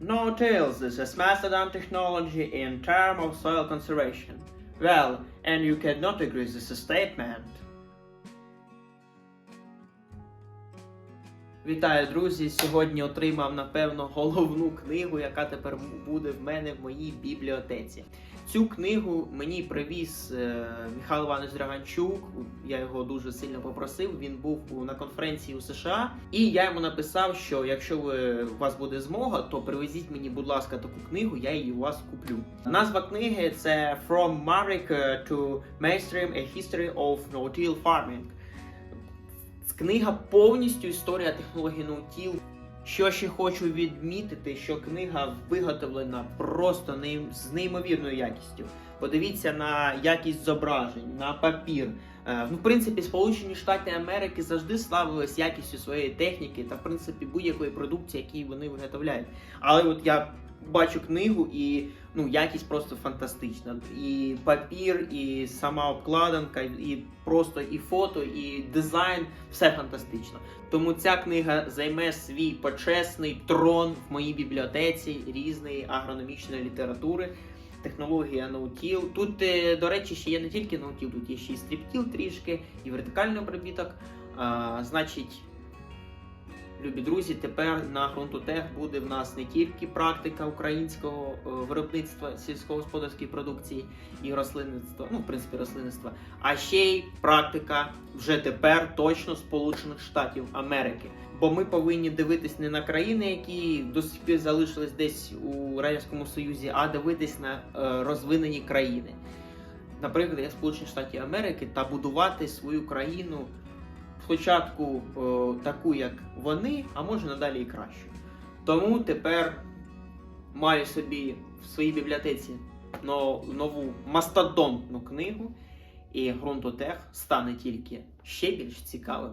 No-tills is a Mastodon technology in terms of soil conservation. Well, and you cannot agree with this statement. Вітаю, друзі! Сьогодні отримав, напевно, головну книгу, яка тепер буде в мене в моїй бібліотеці. Цю книгу мені привіз е, Михайло Іванович Драганчук. Я його дуже сильно попросив. Він був на конференції у США, і я йому написав, що якщо ви, у вас буде змога, то привезіть мені, будь ласка, таку книгу, я її у вас куплю. Назва книги це From Marek to Mainstream A History of No-Till Farming. Книга повністю історія технології No-Till. Що ще хочу відмітити, що книга виготовлена просто з неймовірною якістю. Подивіться на якість зображень, на папір. Е, Ну, в принципі, Сполучені Штати Америки завжди славились якістю своєї техніки та, в принципі, будь-якої продукції, які вони виготовляють. Але от я бачу книгу і ну, якість просто фантастична. І папір, і сама обкладинка, і просто і фото, і дизайн все фантастично. Тому ця книга займе свій почесний трон в моїй бібліотеці різної агрономічної літератури. Технологія ноутіл. Тут, е, до речі, ще є не тільки ноутіл, тут є ще й стріптіл трішки, і вертикальний обробіток. А, значить, любі друзі, тепер на ґрунтотех буде в нас не тільки практика українського е, виробництва сільськогосподарської продукції і рослинництва, ну, в принципі, рослинництва, а ще й практика вже тепер точно Сполучених Штатів Америки. Бо ми повинні дивитись не на країни, які до сих пір залишились десь у Радянському Союзі, а дивитись на е, розвинені країни. Наприклад, як Сполучені Штати Америки, та будувати свою країну спочатку е, таку, як вони, а може надалі і кращу. Тому тепер маю собі в своїй бібліотеці нову мастодонтну книгу, і ґрунтотех стане тільки ще більш цікавим